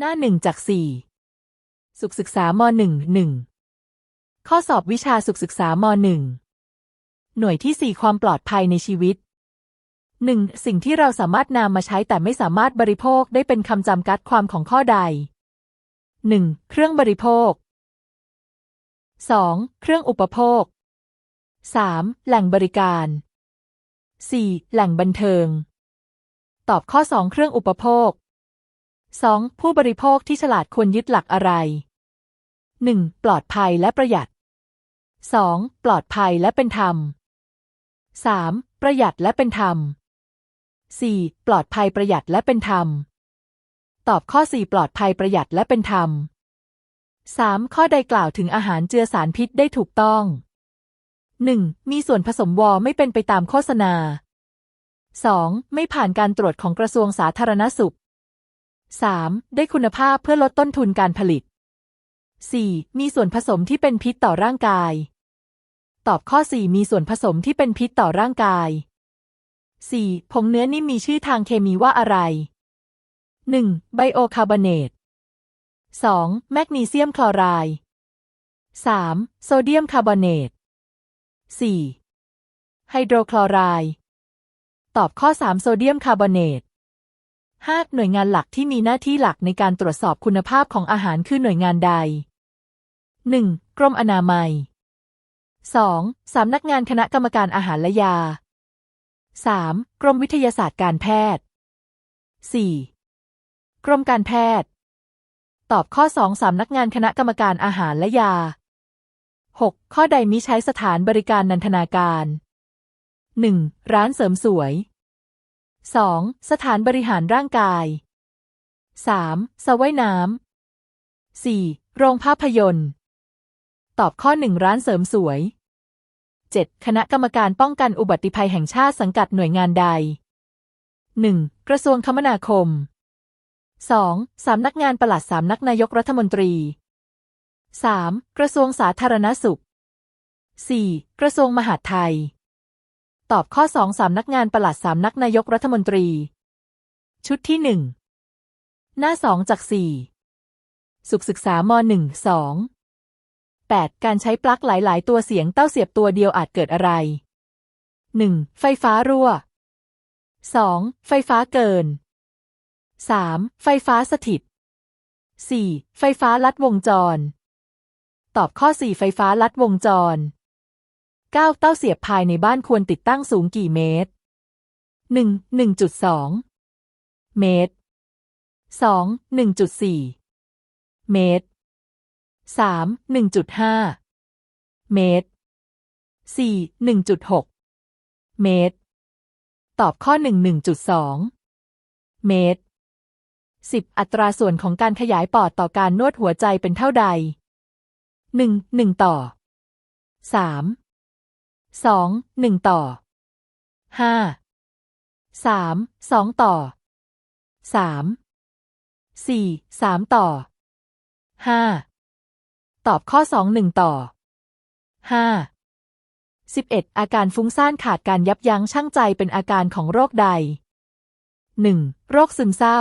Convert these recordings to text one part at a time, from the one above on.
หน้าหนึ่งจากสี่สุขศึกษามหนึ่งหนึ่งข้อสอบวิชาสุขศึกษามหนึ่งหน่วยที่สี่ความปลอดภัยในชีวิตหนึ่งสิ่งที่เราสามารถนำมาใช้แต่ไม่สามารถบริโภคได้เป็นคำจำกัดความของข้อใดหนึ่งเครื่องบริโภคสองเครื่องอุปโภคสามแหล่งบริการสี่แหล่งบันเทิง ตอบข้อสองเครื่องอุปโภค สองผู้บริโภคที่ฉลาดควรยึดหลักอะไรหนึ่งปลอดภัยและประหยัดสองปลอดภัยและเป็นธรรมสามประหยัดและเป็นธรรมสี่ปลอดภัยประหยัดและเป็นธรรม ตอบข้อสี่ปลอดภัยประหยัดและเป็นธรรมสามข้อใดกล่าวถึงอาหารเจือสารพิษได้ถูกต้องหนึ่งมีส่วนผสมวอไม่เป็นไปตามโฆษณาสองไม่ผ่านการตรวจของกระทรวงสาธารณสุข สามได้คุณภาพเพื่อลดต้นทุนการผลิตสี่มีส่วนผสมที่เป็นพิษต่อร่างกาย ตอบข้อสี่มีส่วนผสมที่เป็นพิษต่อร่างกายสี่ผงเนื้อนิ่มมีชื่อทางเคมีว่าอะไรหนึ่งไบโอคาร์บอเนตสองแมกนีเซียมคลอไรด์สามโซเดียมคาร์บอเนตสี่ไฮโดรคลอไรด์ ตอบข้อสามโซเดียมคาร์บอเนต ห้าหน่วยงานหลักที่มีหน้าที่หลักในการตรวจสอบคุณภาพของอาหารคือหน่วยงานใดหนึ่งกรมอนามัยสองสำนักงานคณะกรรมการอาหารและยาสามกรมวิทยาศาสตร์การแพทย์สี่กรมการแพทย์ ตอบข้อสองสำนักงานคณะกรรมการอาหารและยาหกข้อใดมิใช้สถานบริการนันทนาการหนึ่งร้านเสริมสวย 2. สถานบริหารร่างกาย 3. สระว่ายน้ำ 4. โรงภาพยนตร์ ตอบข้อ 1 ร้านเสริมสวย 7. คณะกรรมการป้องกันอุบัติภัยแห่งชาติสังกัดหน่วยงานใด 1. กระทรวงคมนาคม 2. สำนักงานปลัดสำนักนายกรัฐมนตรี 3. กระทรวงสาธารณสุข 4. กระทรวงมหาดไทย ตอบข้อสองสามนักงานประหลัดสามนักนายกรัฐมนตรี ชุดที่หนึ่งหน้าสองจากสี่สุขศึกษามหนึ่งสองแปดการใช้ปลั๊กหลาย ๆ ตัวเสียงเต้าเสียบตัวเดียวอาจเกิดอะไรหนึ่งไฟฟ้ารั่วสองไฟฟ้าเกินสามไฟฟ้าสถิตสี่ไฟฟ้าลัดวงจร ตอบข้อสี่ไฟฟ้าลัดวงจร เก้าเต้าเสียบภายในบ้านควรติดตั้งสูงกี่เมตรหนึ่งหนึ่งจุดสองเมตรสองหนึ่งจุดสี่เมตรสามหนึ่งจุดห้าเมตรสี่หนึ่งจุดหกเมตร ตอบข้อหนึ่งหนึ่งจุดสองเมตรสิบอัตราส่วนของการขยายปอดต่อการนวดหัวใจเป็นเท่าใดหนึ่งหนึ่งต่อสาม สองหนึ่งต่อห้าสามสองต่อสามสี่สามต่อห้าตอบข้อสองหนึ่งต่อห้าสิบเอ็ดอาการฟุ้งซ่านขาดการยับยั้งชั่งใจเป็นอาการของโรคใดหนึ่งโรคซึมเศร้า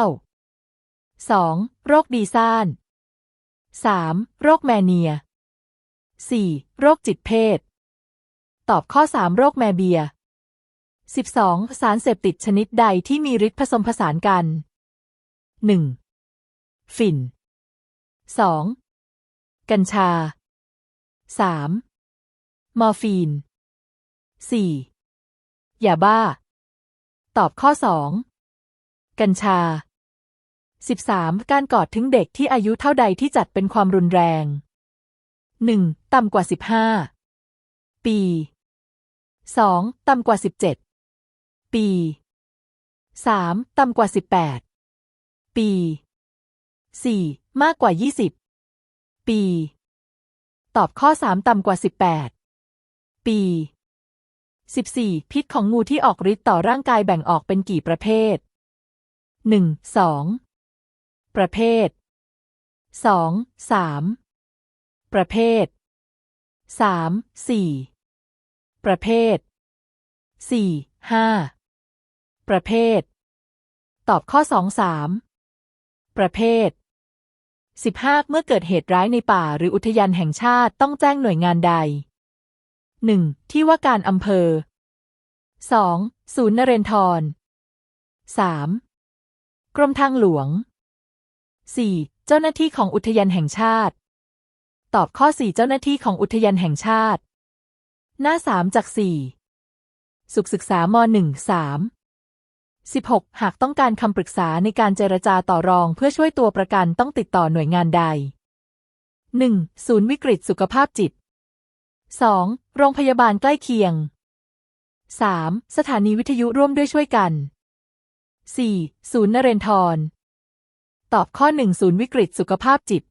สองโรคดีซ่านสามโรคแมเนียสี่โรคจิตเพศ ตอบข้อ 3 โรคแมเบีย 12. สารเสพติดชนิดใดที่มีฤทธิ์ผสมผสานกัน 1. ฝิ่น 2. กัญชา 3. มอร์ฟีน 4. ยาบ้า ตอบข้อ 2. กัญชา 13. การกอดถึงเด็กที่อายุเท่าใดที่จัดเป็นความรุนแรง 1. ต่ำกว่า 15 ปี สองต่ำกว่าสิบเจ็ดปีสามต่ำกว่าสิบแปดปีสี่มากกว่ายี่สิบปี ตอบข้อสามต่ำกว่าสิบแปดปีสิบสี่พิษของงูที่ออกฤทธิ์ต่อร่างกายแบ่งออกเป็นกี่ประเภทหนึ่งสองประเภทสองสามประเภทสามสี่ ประเภทสี่ห้าประเภท ตอบข้อสองสามประเภท 15 เมื่อเกิดเหตุร้ายในป่าหรืออุทยานแห่งชาติต้องแจ้งหน่วยงานใด 1. ที่ว่าการอำเภอ 2. ศูนย์นเรนทร 3. กรมทางหลวง 4. เจ้าหน้าที่ของอุทยานแห่งชาติ ตอบข้อ 4 เจ้าหน้าที่ของอุทยานแห่งชาติ หน้า3จาก4สุขศึกษาม .1 3 16หกหากต้องการคำปรึกษาในการเจรจาต่อรองเพื่อช่วยตัวประกันต้องติดต่อหน่วยงานใด 1. ศูนย์วิกฤตสุขภาพจิต 2. โรงพยาบาลใกล้เคียง 3. สถานีวิทยุร่วมด้วยช่วยกัน 4. ศูนย์นเรนทรตอบข้อ1ศูนย์วิกฤตสุขภาพจิต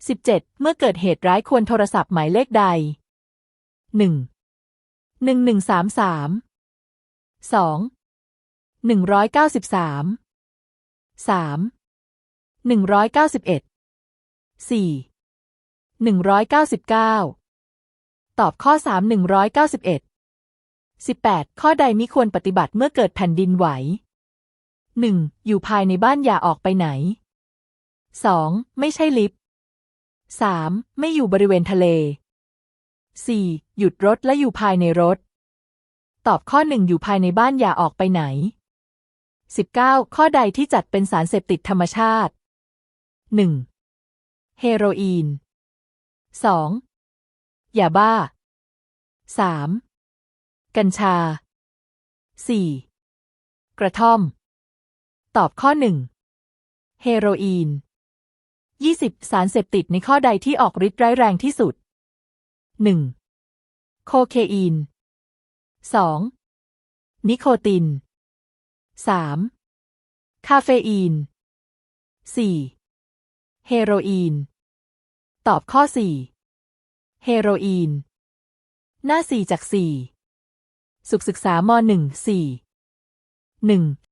17. เมื่อเกิดเหตุร้ายควรโทรศัพท์หมายเลขใด 1. 1133 2. หนึ่งร้อยเก้าสิบสามสามหนึ่งร้อยเก้าสิบเอ็ดสี่หนึ่งร้อยเก้าสิบเก้าตอบข้อสามหนึ่งร้อยเก้าสิบเอ็ดสิบแปดข้อใดมิควรปฏิบัติเมื่อเกิดแผ่นดินไหวหนึ่งอยู่ภายในบ้านอย่าออกไปไหนสองไม่ใช่ลิฟต์สามไม่อยู่บริเวณทะเล สี่หยุดรถและอยู่ภายในรถ ตอบข้อหนึ่งอยู่ภายในบ้านอย่าออกไปไหน 19. ข้อใดที่จัดเป็นสารเสพติดธรรมชาติ 1. เฮโรอีน 2. ยาบ้า 3. กัญชา 4. กระท่อม ตอบข้อ 1. เฮโรอีน 20. สารเสพติดในข้อใดที่ออกฤทธิ์ร้ายแรงที่สุด 1. โคเคอีน 2. นิโคติน 3. คาเฟอีน 4. เฮโรอีน ตอบข้อ 4. เฮโรอีน หน้า 4 จาก 4 สุขศึกษาม .1 4 1.